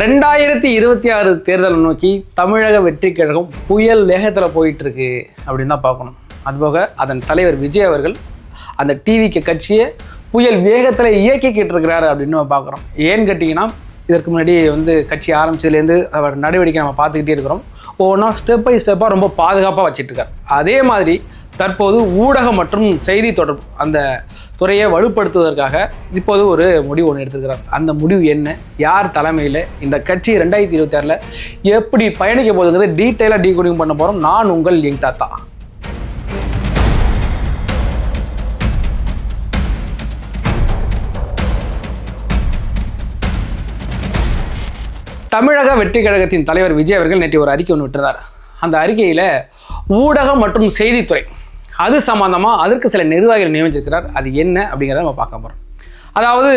ரெண்டாயிரத்தி இருபத்தி ஆறு தேர்தலை நோக்கி தமிழக வெற்றி கழகம் புயல் வேகத்தில் போயிட்டு இருக்கு அப்படின்னு தான் பார்க்கணும். அதுபோக அதன் தலைவர் விஜய் அவர்கள் அந்த டிவிக்கு கட்சியை புயல் வேகத்தில் இயக்கிக்கிட்டு இருக்கிறாரு அப்படின்னு நம்ம பார்க்குறோம். ஏன்னு கேட்டிங்கன்னா இதற்கு முன்னாடி வந்து கட்சி ஆரம்பிச்சதுலேருந்து அவர் நடவடிக்கை நம்ம பார்த்துக்கிட்டே இருக்கிறோம். ஒவ்வொன்றா ஸ்டெப் பை ஸ்டெப்பாக ரொம்ப பாதுகாப்பாக வச்சுட்ருக்கார் அதே மாதிரி தற்போது ஊடகம் மற்றும் செய்தி தொடர்பு அந்த துறையை வலுப்படுத்துவதற்காக இப்போது ஒரு முடிவு ஒன்று எடுத்திருக்கிறார். அந்த முடிவு என்ன? யார் தலைமையில்? இந்த கட்சி ரெண்டாயிரத்தி இருபத்தி ஆறில் எப்படி பயணிக்க போகுதுங்கிறது டீட்டெயிலாக டீகோடிங் பண்ண போகிறோம் நான் உங்கள் எங் தாத்தா. தமிழக வெற்றி கழகத்தின் தலைவர் விஜய் அவர்கள் நேற்று ஒரு அறிக்கை ஒன்று விட்டிருந்தார். அந்த அறிக்கையில் ஊடகம் மற்றும் செய்தித்துறை அது சம்பந்தமாக அதற்கு சில நிர்வாகிகள் நியமிச்சிருக்கிறார். அது என்ன அப்படிங்கிறத நம்ம பார்க்க போகிறோம் அதாவது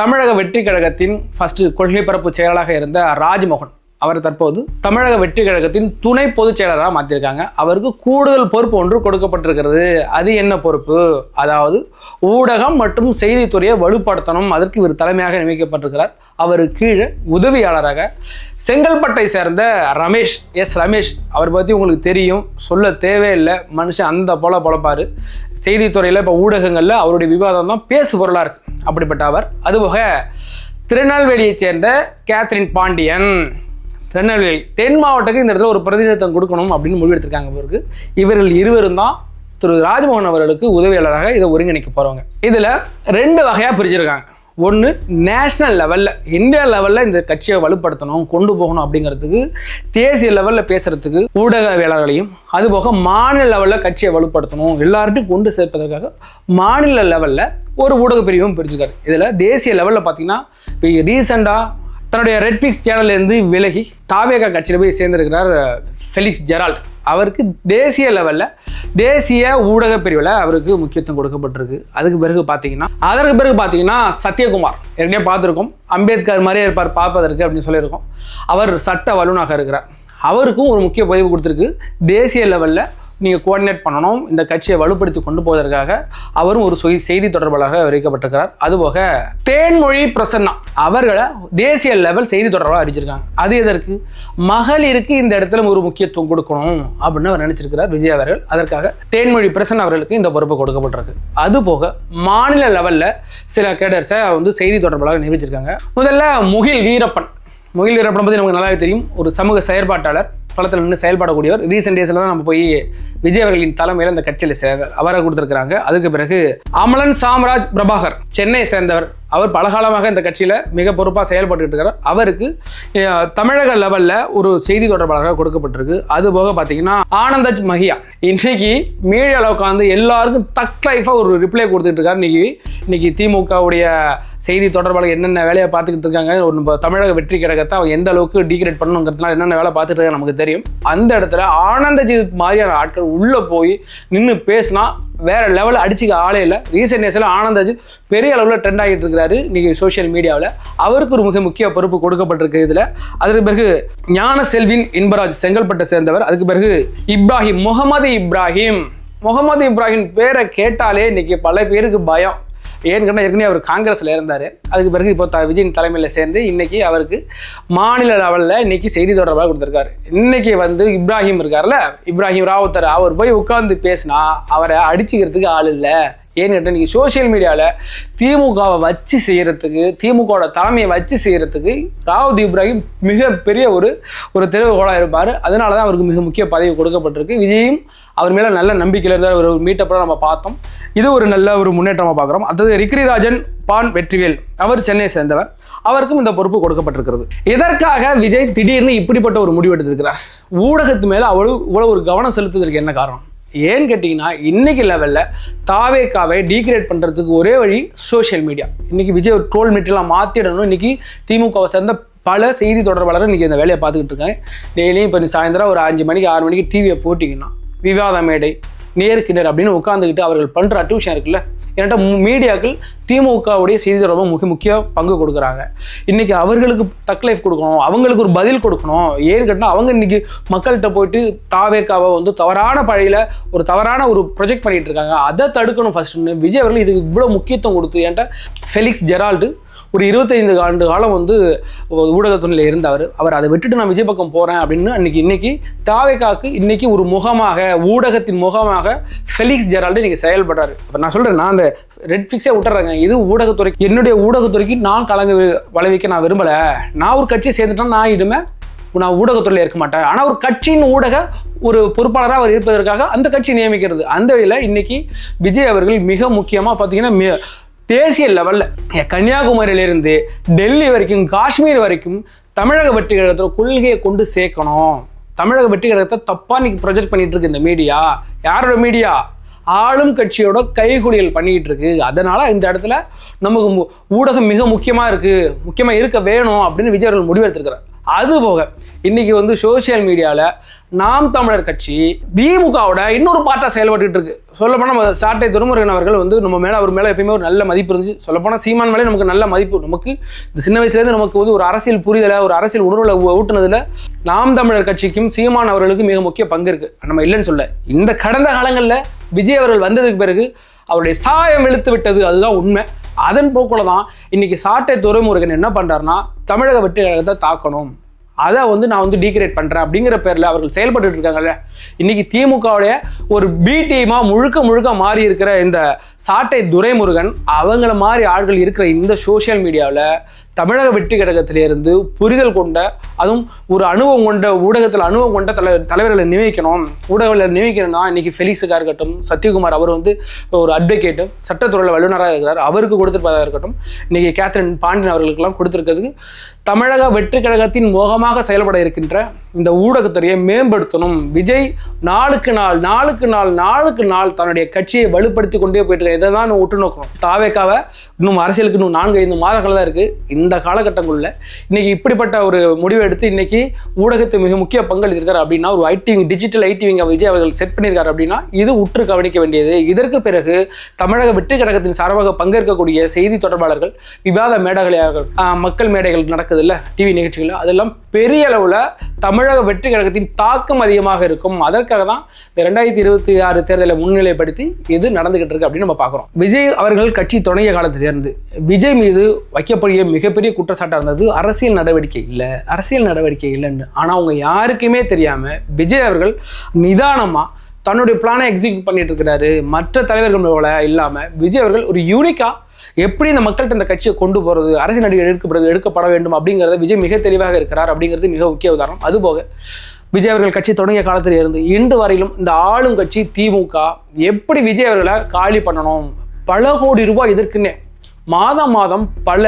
தமிழக வெற்றி கழகத்தின் ஃபஸ்ட்டு கொள்கை பரப்பு செயலாளராக இருந்த ராஜ்மோகன். அவர் தற்போது தமிழக வெற்றி கழகத்தின் துணை பொதுச் செயலராக மாற்றிருக்காங்க அவருக்கு கூடுதல் பொறுப்பு ஒன்று கொடுக்கப்பட்டிருக்கிறது. அது என்ன பொறுப்பு? அதாவது ஊடகம் மற்றும் செய்தித்துறையை வலுப்படுத்தணும். அதற்கு இவர் தலைமையாக நியமிக்கப்பட்டிருக்கிறார். அவர் கீழே உதவியாளராக செங்கல்பட்டை சேர்ந்த ரமேஷ் எஸ் ரமேஷ் அவர் பற்றி உங்களுக்கு தெரியும். சொல்ல தேவையில்லை. மனுஷன் அந்த போல பொழப்பாரு. செய்தித்துறையில் இப்போ ஊடகங்களில் அவருடைய விவாதம் தான் பேசு பொருளாக இருக்கு. அப்படிப்பட்ட அவர். அதுபோக திருநெல்வேலியைச் சேர்ந்த கேத்ரின் பாண்டியன். திருநெல்வேலி தென் மாவட்டத்துக்கு இந்த இடத்துல ஒரு பிரதிநிதித்துவம் கொடுக்கணும் அப்படின்னு முடிவெடுத்திருக்காங்க பிறகு இவர்கள் இருவரும் தான் திரு ராஜ்மோகன் அவர்களுக்கு உதவியாளராக இதை ஒருங்கிணைக்க போகிறவங்க இதில் ரெண்டு வகையாக பிரிச்சிருக்காங்க ஒன்று நேஷ்னல் லெவலில் இந்தியா லெவலில் இந்த கட்சியை வலுப்படுத்தணும் கொண்டு போகணும் அப்படிங்கிறதுக்கு தேசிய லெவலில் பேசுகிறதுக்கு ஊடகவியலாளர்களையும் அதுபோக மாநில லெவலில் கட்சியை வலுப்படுத்தணும் எல்லார்ட்டையும் கொண்டு சேர்ப்பதற்காக மாநில லெவலில் ஒரு ஊடக பிரிவும் பிரிச்சிருக்காரு இதில் தேசிய லெவலில் பார்த்தீங்கன்னா இப்போ ரீசெண்டாக தன்னுடைய ரெட்பிக்ஸ் சேனல்லேருந்து விலகி தாவேகா கட்சியில் போய் சேர்ந்திருக்கிறார் ஃபெலிக்ஸ் ஜெரால்ட் அவருக்கு தேசிய லெவலில் தேசிய ஊடக பிரிவில் அவருக்கு முக்கியத்துவம் கொடுக்கப்பட்டிருக்கு. அதுக்கு பிறகு பார்த்தீங்கன்னா அதற்கு பிறகு பார்த்தீங்கன்னா சத்யகுமார். ஏற்கனவே பார்த்துருக்கோம். அம்பேத்கர் மாதிரியே இருப்பார் பார்ப்பதற்கு அப்படின்னு சொல்லியிருக்கோம். அவர் சட்ட வல்லுநராக இருக்கிறார். அவருக்கும் ஒரு முக்கிய பதிவு கொடுத்துருக்கு. தேசிய லெவலில் நீங்கள் கோஆர்டினேட் பண்ணணும். இந்த கட்சியை வலுப்படுத்தி கொண்டு போவதற்காக அவரும் ஒரு செய்தி தொடர்பாளராக அறிவிக்கப்பட்டிருக்கிறார் அதுபோக தேன்மொழி பிரசன்னா. அவர்களை தேசிய லெவல் செய்தி தொடர்பாக அறிவிச்சிருக்காங்க அது எதற்கு? மகளிருக்கு இந்த இடத்துல ஒரு முக்கியத்துவம் கொடுக்கணும் அப்படின்னு அவர் நினைச்சிருக்கிறார் விஜய் அவர்கள். அதற்காக தேன்மொழி பிரசன் அவர்களுக்கு இந்த பொறுப்பு கொடுக்கப்பட்டிருக்கு. அதுபோக மாநில லெவலில் சில கேடர்ஸை வந்து செய்தி தொடர்பாளராக நியமிச்சிருக்காங்க. முதல்ல முகில் வீரப்பன். முகில் வீரப்பன் பற்றி நமக்கு நல்லாவே தெரியும். ஒரு சமூக செயற்பாட்டாளர். களத்தில் நின்று செயல்படக்கூடியவர். ரீசெண்ட் டேஸில் தான் நம்ம போய் விஜய் அவர்களின் தலைமையில் இந்த கட்சியில் சேர்ந்தார் அவரை கொடுத்துருக்காங்க அதுக்கு பிறகு அமலன் சாம்ராஜ் பிரபாகர் சென்னை சேர்ந்தவர் அவர் பலகாலமாக இந்த கட்சியில் மிக பொறுப்பாக செயல்பட்டுக்கிட்டு இருக்கிறார் அவருக்கு தமிழக லெவலில் ஒரு செய்தி தொடர்பாளராக கொடுக்கப்பட்டிருக்கு. அது போக பார்த்தீங்கன்னா ஆனந்த மஹியா இன்றைக்கி மீடியாவில் உட்காந்து எல்லாருக்கும் தக் லைஃபாக ஒரு ரிப்ளை கொடுத்துட்டு இருக்காரு. இன்னைக்கு இன்னைக்கு திமுகவுடைய செய்தி தொடர்பாளர் என்னென்ன வேலையை பார்த்துக்கிட்டு இருக்காங்க ஒரு நம்ம தமிழக வெற்றி கழகத்தை அவங்க எந்த அளவுக்கு டீக்ரேட் பண்ணணுங்கிறதுனால என்னென்ன வேலை பார்த்துட்டு இருக்காங்க நமக்கு தெரியும். அந்த இடத்துல ஆனந்தஜித் மாதிரியான ஆட்கள் உள்ளே போய் நின்று பேசினா வேற லெவலில் அடிச்சுக்க ஆளே இல்லை. ரீசெண்ட் டேஸில் ஆனந்தஜித் பெரிய அளவில் ட்ரெண்ட் ஆகிட்டு இருக்கிறாரு. இன்னைக்கு சோஷியல் மீடியாவில் அவருக்கு ஒரு மிக முக்கிய பொறுப்பு கொடுக்கப்பட்டிருக்கு இதில். அதுக்கு பிறகு ஞான செல்வின் இன்பராஜ் செங்கல்பட்டை சேர்ந்தவர். அதுக்கு பிறகு இப்ராஹிம் முகமது இப்ராஹிம். முகமது இப்ராஹிம் பேரை கேட்டாலே இன்னைக்கு பல பேருக்கு பயம். ஏன்னு கேட்டால் ஏற்கனவே அவர் காங்கிரஸில் இருந்தார். அதுக்கு பிறகு இப்போ த- விஜயின் தலைமையில் சேர்ந்து இன்னைக்கு அவருக்கு மாநில லெவலில் இன்றைக்கி செய்தி தொடர்பாக கொடுத்துருக்காரு. இன்றைக்கி வந்து இப்ராஹிம் இருக்கார்ல இப்ராஹிம் ராவுத்தர் அவர் போய் உட்காந்து பேசினா அவரை அடிச்சுக்கிறதுக்கு ஆள் இல்லை. ஏன்னு கேட்டால் நீங்கள் சோஷியல் மீடியாவில் திமுகவை வச்சு செய்கிறதுக்கு திமுகவோட தலைமையை வச்சு செய்கிறதுக்கு ராவத் இப்ராஹிம் மிகப்பெரிய ஒரு ஒரு திறவுகோலாக இருப்பார். அதனால தான் அவருக்கு மிக முக்கிய பதவி கொடுக்கப்பட்டிருக்கு. விஜயும் அவர் மேலே நல்ல நம்பிக்கையில் இருந்தார். ஒரு மீட்டப்பெல்லாம் நம்ம பார்த்தோம். இது ஒரு நல்ல ஒரு முன்னேற்றமாக பார்க்குறோம். அடுத்தது ரிக்ரிராஜன் பான் வெற்றிவேல். அவர் சென்னையை சேர்ந்தவர். அவருக்கும் இந்த பொறுப்பு கொடுக்கப்பட்டிருக்கிறது. இதற்காக விஜய் திடீர்னு இப்படிப்பட்ட ஒரு முடிவு எடுத்திருக்கிறார். ஊடகத்து மேலே அவ்வளவு இவ்வளவு ஒரு கவனம் செலுத்துவதற்கு என்ன காரணம்? ஏன்னு கேட்டிங்கன்னா இன்னைக்கு லெவலில் தாவேக்காவை டீக்ரேட் பண்ணுறதுக்கு ஒரே வழி சோஷியல் மீடியா இன்றைக்கி விஜய் ஒரு ட்ரோல் மீட்டெல்லாம் மாற்றிடணும் இன்றைக்கி திமுகவை சேர்ந்த பல செய்தி தொடர்பாளர் இன்னைக்கு இந்த வேலையை பார்த்துக்கிட்டு இருக்கேன் டெய்லியும் இப்போ சாயந்தரம் ஒரு அஞ்சு மணிக்கு ஆறு மணிக்கு டிவியை போட்டிங்கன்னா விவாத மேடை நேருக்கு நேர் அப்படின்னு உட்காந்துக்கிட்டு அவர்கள் பண்ணுற அட்யூஷன் இருக்குல்ல? என்கிட்ட மீடியாக்கள் திமுகவுடைய செய்தி ரொம்ப முக்கிய முக்கிய பங்கு கொடுக்குறாங்க. இன்னைக்கு அவர்களுக்கு தக் லைஃப் கொடுக்கணும் அவங்களுக்கு ஒரு பதில் கொடுக்கணும். ஏன்னு கேட்டால் அவங்க இன்னைக்கு மக்கள்கிட்ட போயிட்டு தாவேக்காவை வந்து தவறான பழையில ஒரு தவறான ஒரு ப்ரொஜெக்ட் பண்ணிட்டு இருக்காங்க. அதை தடுக்கணும் ஃபர்ஸ்ட்னு விஜய் அவர்கள் இதுக்கு இவ்வளோ முக்கியத்துவம் கொடுத்து என்கிட்ட ஃபெலிக்ஸ் ஜெரால்டு ஒரு இருபத்தைந்து ஆண்டு காலம் வந்து ஊடகத்துறையில் இருந்தவர் அவர் அதை விட்டுட்டு நான் விஜய் பக்கம் போகிறேன் அப்படின்னு அன்னைக்கு இன்னைக்கு தாவேக்காக்கு இன்னைக்கு ஒரு முகமாக ஊடகத்தின் முகமாக ஃபெலிக்ஸ் ஜெரால்டு இன்றைக்கி செயல்படுறாரு. இப்போ நான் சொல்கிறேன் நான் அந்த ரெட் ஃபிக்ஸே விட்டுறாங்க. இது ஊடகத்துறைக்கு என்னுடைய ஊடகத்துறைக்கு நான் கலங்க வளைவிக்க நான் விரும்பலை. நான் ஒரு கட்சியை சேர்ந்துட்டேன்னா நான் இனிமே நான் ஊடகத்துறையில் இருக்க மாட்டேன். ஆனால் ஒரு கட்சியின் ஊடக ஒரு பொறுப்பாளராக அவர் இருப்பதற்காக அந்த கட்சி நியமிக்கிறது. அந்த வழியில் இன்னைக்கு விஜய் அவர்கள் மிக முக்கியமாக பார்த்தீங்கன்னா தேசிய லெவலில் கன்னியாகுமரியிலிருந்து டெல்லி வரைக்கும் காஷ்மீர் வரைக்கும் தமிழக வெற்றி கழகத்தில் கொள்கையை கொண்டு சேர்க்கணும். தமிழக வெற்றி கழகத்தை தப்பாக இன்னைக்கு ப்ரொஜெக்ட் பண்ணிட்டு இருக்கு இந்த மீடியா யாரோட மீடியா ஆளும் கட்சியோட கைகுலியல் பண்ணிக்கிட்டு இருக்கு. அதனால இந்த இடத்துல நமக்கு ஊடகம் மிக முக்கியமாக இருக்கு. முக்கியமாக இருக்க வேணும் அப்படின்னு விஜய் அவர்கள் முடிவெடுத்திருக்கிறார். அது போக இன்னைக்கு வந்து சோஷியல் மீடியாவில் நாம் தமிழர் கட்சி திமுகவோட இன்னொரு பார்ட்டாக செயல்பட்டுட்டு இருக்கு. சொல்லப்போனால் நம்ம சாட்டை துரைமுருகன் அவர்கள் வந்து நம்ம மேலே அவர் மேலே எப்பயுமே ஒரு நல்ல மதிப்பு இருந்துச்சு. சொல்லப்போனால் சீமான் மேலே நமக்கு நல்ல மதிப்பு. நமக்கு இந்த சின்ன வயசுலேருந்து நமக்கு வந்து ஒரு அரசியல் புரிதலை ஒரு அரசியல் உணர்வுல ஊட்டுனதில் நாம் தமிழர் கட்சிக்கும் சீமான் அவர்களுக்கும் மிக முக்கிய பங்கு இருக்குது நம்ம இல்லைன்னு சொல்ல. இந்த கடந்த காலங்களில் விஜய் அவர்கள் வந்ததுக்கு பிறகு அவருடைய சாயம் இழுத்து விட்டது அதுதான் உண்மை. அதன் போக்குல தான் இன்னைக்கு சாட்டை துரைமுருகன் என்ன பண்றாருன்னா தமிழக வெற்றி கழகத்தை தாக்கணும். அதை வந்து நான் வந்து டீக்ரேட் பண்றேன் அப்படிங்கிற பேர்ல அவர்கள் செயல்பட்டு இருக்காங்கல்ல. இன்னைக்கு திமுகவுடைய ஒரு பி டீமா முழுக்க முழுக்க மாறி இருக்கிற இந்த சாட்டை துரைமுருகன் அவங்கள மாதிரி ஆட்கள் இருக்கிற இந்த சோஷியல் மீடியாவில் தமிழக வெற்றி கழகத்திலிருந்து புரிதல் கொண்ட அதுவும் ஒரு அனுபவம் கொண்ட ஊடகத்தில் அனுபவம் கொண்ட தலை தலைவர்களை நியமிக்கணும். ஊடகங்களை நியமிக்கணும்னா இன்னைக்கு ஃபெலிக்ஸுக்காக இருக்கட்டும் சத்யகுமார் அவர் வந்து ஒரு அட்வொகேட்டு சட்டத்துறையில் வல்லுநராக இருக்கிறார். அவருக்கு கொடுத்துருப்பதாக இருக்கட்டும் இன்னைக்கு கேத்ரின் பாண்டியன் அவர்களுக்கெல்லாம் கொடுத்துருக்கிறதுக்கு தமிழக வெற்றி கழகத்தின் மோகமாக செயல்பட இருக்கின்ற இந்த ஊடகத்துறையை மேம்படுத்தணும். விஜய் நாளுக்கு நாள் நாளுக்கு நாள் நாளுக்கு நாள் தன்னுடைய கட்சியை வலுப்படுத்தி கொண்டே போயிட்டு இருக்காரு. இதை தான் உற்று நோக்கணும் தாவேக்காவை இன்னும் அரசியலுக்கு இன்னும் நான்கு ஐந்து மாதங்கள் தான் இருக்கு. இந்த காலகட்டங்களில் இன்னைக்கு இப்படிப்பட்ட ஒரு முடிவை எடுத்து இன்னைக்கு ஊடகத்தை மிக முக்கிய பங்களித்திருக்கார் அப்படின்னா ஒரு ஐடி டிஜிட்டல் ஐடிவிங்க விஜய் அவர்கள் செட் பண்ணியிருக்காரு அப்படின்னா இது உற்று கவனிக்க வேண்டியது. இதற்கு பிறகு தமிழக வெற்றி கழகத்தின் சார்பாக பங்கேற்கக்கூடிய செய்தி தொடர்பாளர்கள் விவாத மேடைகளாக மக்கள் மேடைகள் நடக்குது இல்லை டிவி நிகழ்ச்சிகள் அதெல்லாம் பெரிய அளவில் தமிழ் தமிழக வெற்றி கழகத்தின் தாக்கம் அதிகமாக இருக்கும். அதற்காக தான் இந்த ரெண்டாயிரத்தி இருபத்தி ஆறு தேர்தலை முன்னிலைப்படுத்தி இது நடந்துகிட்டு இருக்கு அப்படின்னு நம்ம பார்க்குறோம். விஜய் அவர்கள் கட்சி தொடங்கிய காலத்திலிருந்து விஜய் மீது வைக்கக்கூடிய மிகப்பெரிய குற்றச்சாட்டாக இருந்தது அரசியல் நடவடிக்கை இல்லை. அரசியல் நடவடிக்கை இல்லைன்னு. ஆனால் அவங்க யாருக்குமே தெரியாமல் விஜய் அவர்கள் நிதானமாக தன்னுடைய பிளானை எக்ஸிக்யூட் பண்ணிட்டு இருக்கிறாரு மற்ற தலைவர்கள் போல விஜய் அவர்கள் ஒரு யூனிக்காக எப்படி இந்த மக்கள்கிட்ட இந்த கட்சியை கொண்டு போகிறது அரசியல் நடிகர் எடுக்கப்படுறது எடுக்கப்பட வேண்டும் அப்படிங்கிறத விஜய் மிக தெளிவாக இருக்கிறார் அப்படிங்கிறது மிக முக்கிய உதாரணம். அதுபோக விஜய் அவர்கள் கட்சி தொடங்கிய காலத்தில் இருந்து இன்று வரையிலும் இந்த ஆளும் கட்சி திமுக எப்படி விஜய் அவர்களை காலி பண்ணணும்? பல கோடி ரூபாய் எதிர்க்குன்னே மாதம் மாதம் பல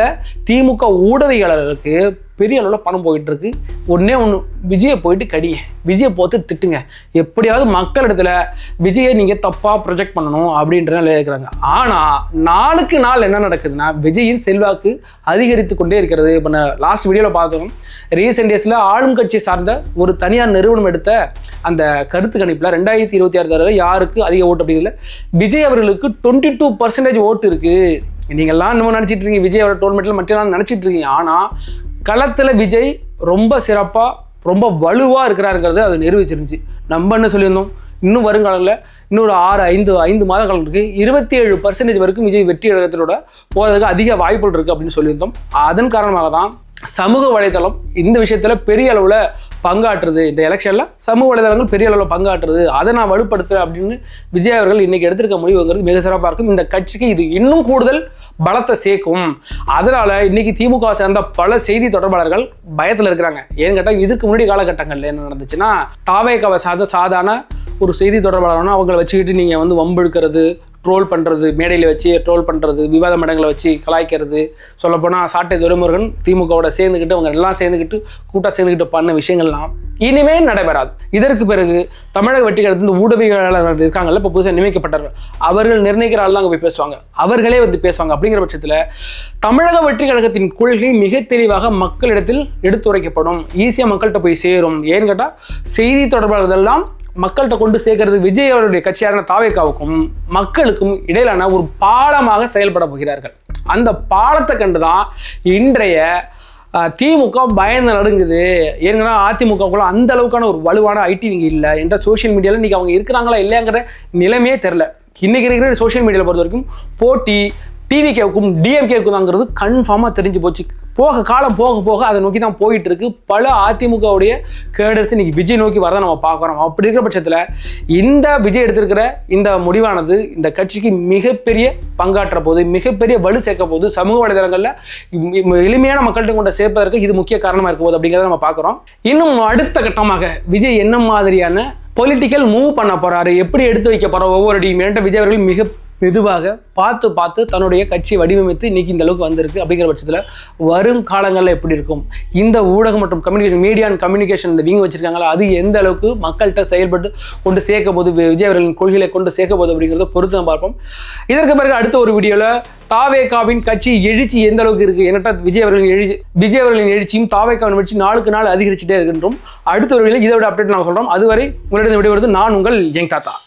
திமுக ஊடகவியலாளர்களுக்கு பெரிய அளவில் பணம் போயிட்டு இருக்கு ஒன்று விஜயை போயிட்டு கடிங்க. விஜயை போத்து திட்டுங்க. எப்படியாவது மக்களிடத்துல விஜயை நீங்கள் தப்பாக ப்ரொஜெக்ட் பண்ணணும் அப்படின்ற நிலையில் இருக்கிறாங்க. ஆனால் நாளுக்கு நாள் என்ன நடக்குதுன்னா விஜயின் செல்வாக்கு அதிகரித்து கொண்டே இருக்கிறது. இப்போ நான் லாஸ்ட் வீடியோவில் பார்த்தோம். ரீசெண்ட் டேஸில் ஆளும் கட்சி சார்ந்த ஒரு தனியார் நிறுவனம் எடுத்த அந்த கருத்து கணிப்பில் ரெண்டாயிரத்தி இருபத்தி ஆறு தடவை யாருக்கு அதிக ஓட்டு அப்படிங்கிறதுல விஜய் அவர்களுக்கு டுவெண்ட்டி டூ பர்சன்டேஜ் ஓட்டு இருக்குது நீங்கள்லாம் இன்னும் நினச்சிட்டு இருக்கீங்க விஜயோட டோர்மெண்ட்டில் மட்டும் நினச்சிட்டு இருக்கீங்க. ஆனால் களத்தில் விஜய் ரொம்ப சிறப்பாக ரொம்ப வலுவாக இருக்கிறாருங்கிறது அது நிரூபிச்சிருந்துச்சு. நம்ம என்ன சொல்லியிருந்தோம்? இன்னும் வருங்காலங்களில் இன்னொரு ஆறு ஐந்து ஐந்து மாத காலம் இருக்குது இருபத்தி ஏழு பர்சன்டேஜ் வரைக்கும் விஜய் வெற்றி இடத்திலோட போகிறதுக்கு அதிக வாய்ப்புகள் இருக்குது அப்படின்னு சொல்லியிருந்தோம். அதன் காரணமாக தான் சமூக வலைதளம் இந்த விஷயத்துல பெரிய அளவுல பங்காற்றுது. இந்த எலெக்ஷன்ல சமூக வலைதளங்கள் பெரிய அளவுல பங்காற்றுது. அதை நான் வலுப்படுத்துகிறேன் அப்படின்னு விஜய் அவர்கள் இன்னைக்கு எடுத்திருக்க முடிவுங்கிறது மிக சிறப்பாக இருக்கும். இந்த கட்சிக்கு இது இன்னும் கூடுதல் பலத்தை சேர்க்கும். அதனால இன்னைக்கு திமுக சேர்ந்த பல செய்தி தொடர்பாளர்கள் பயத்துல இருக்கிறாங்க. ஏன்னு கேட்டால் இதுக்கு முன்னாடி காலகட்டங்கள்ல என்ன நடந்துச்சுன்னா தாவேக்காவை சார்ந்த சாதாரண ஒரு செய்தி தொடர்பாளர்னா அவங்கள வச்சுக்கிட்டு நீங்க வந்து வம்பெடுக்கிறது ட்ரோல் பண்ணுறது மேடையில் வச்சு ட்ரோல் பண்ணுறது விவாத மடங்களை வச்சு கலாய்க்கிறது. சொல்லப்போனால் சாட்டை துரைமுருகன் திமுகவோட சேர்ந்துக்கிட்டு அவங்க எல்லாம் சேர்ந்துக்கிட்டு கூட்டாக சேர்ந்துக்கிட்டு பண்ண விஷயங்கள்லாம் இனிமே நடைபெறாது. இதற்கு பிறகு தமிழக வெற்றி இந்த ஊடகவியலாளர்கள் இருக்காங்கல்ல இப்போ புதுசாக நியமிக்கப்பட்டார்கள் அவர்கள் நிர்ணயிக்கிற ஆள் தான் அங்கே போய் பேசுவாங்க. அவர்களே வந்து பேசுவாங்க. அப்படிங்கிற பட்சத்தில் தமிழக வெற்றி கழகத்தின் கொள்கை மிக தெளிவாக மக்களிடத்தில் எடுத்துரைக்கப்படும். ஈஸியாக மக்கள்கிட்ட போய் சேரும். ஏன்னு கேட்டால் செய்தி தொடர்பாளர்கள் மக்கள்கிட்ட கொண்டு சேர்க்கறது விஜய் அவருடைய கட்சியான தாவேக்காவுக்கும் மக்களுக்கும் இடையிலான ஒரு பாலமாக செயல்பட போகிறார்கள். அந்த பாலத்தை கண்டுதான் இன்றைய திமுக பயந்து நடுங்குது. ஏன்னா அதிமுகக்குள்ள அந்த அளவுக்கான ஒரு வலுவான ஐடி விங்க இல்லை. என்ற சோஷியல் மீடியாவில் இன்னைக்கு அவங்க இருக்கிறாங்களா இல்லையாங்கிற நிலைமையே தெரில இன்னைக்கு இருக்கிற சோஷியல் மீடியாவில் பொறுத்த வரைக்கும் போட்டி டிவிகேவுக்கும் டிஎம்கேவுக்கும் தாங்கிறது கன்ஃபார்மாக தெரிஞ்சு போச்சு. போக காலம் போக போக அதை நோக்கி தான் போயிட்டு இருக்கு பல அதிமுகவுடைய கேடர்ஸ் இன்னைக்கு விஜய் நோக்கி வரதை நம்ம பார்க்குறோம். அப்படி இருக்கிற பட்சத்தில் இந்த விஜய் எடுத்திருக்கிற இந்த முடிவானது இந்த கட்சிக்கு மிகப்பெரிய பங்காற்ற போது மிகப்பெரிய வலு சேர்க்க போது சமூக வலைதளங்களில் எளிமையான மக்கள்கிட்ட கொண்டு சேர்ப்பதற்கு இது முக்கிய காரணமாக இருக்க போது அப்படிங்கிறத நம்ம பார்க்குறோம். இன்னும் அடுத்த கட்டமாக விஜய் என்ன மாதிரியான பொலிட்டிக்கல் மூவ் பண்ண போறாரு எப்படி எடுத்து வைக்க போறோம் ஒவ்வொரு டீம் என்கிட்ட விஜய் அவர்கள் மிக மெதுவாக பார்த்து பார்த்து தன்னுடைய கட்சி வடிவமைத்து இன்னைக்கு இந்த அளவுக்கு வந்திருக்கு அப்படிங்கிற பட்சத்தில் வரும் காலங்களில் எப்படி இருக்கும்? இந்த ஊடகம் மற்றும் கம்யூனிகேஷன் மீடியா அண்ட் கம்யூனிகேஷன் இந்த வீங்க வச்சிருக்காங்களா? அது எந்த அளவுக்கு மக்கள்கிட்ட செயல்பட்டு கொண்டு சேர்க்க போது வி- விஜய் அவர்களின் கொள்கைகளை கொண்டு சேர்க்க போது அப்படிங்கிறத பொறுத்து நம்ம பார்ப்போம். இதற்கு பிறகு அடுத்த ஒரு வீடியோவில் தாவேகாவின் கட்சி எழுச்சி எந்த அளவுக்கு இருக்கு? என்னட்டா விஜய் அவர்களின் எழுச்சி விஜய் அவர்களின் எழுச்சியும் தாவேகாவின் எழுச்சி நாளுக்கு நாள் அதிகரிச்சுட்டே இருக்கின்றோம். அடுத்த ஒரு வீடியோவில் இதோட அப்டேட் நாங்கள் சொல்கிறோம் அதுவரை உங்களிடம் விடைபெறுவது நான் உங்கள் ஜெங் தாத்தா.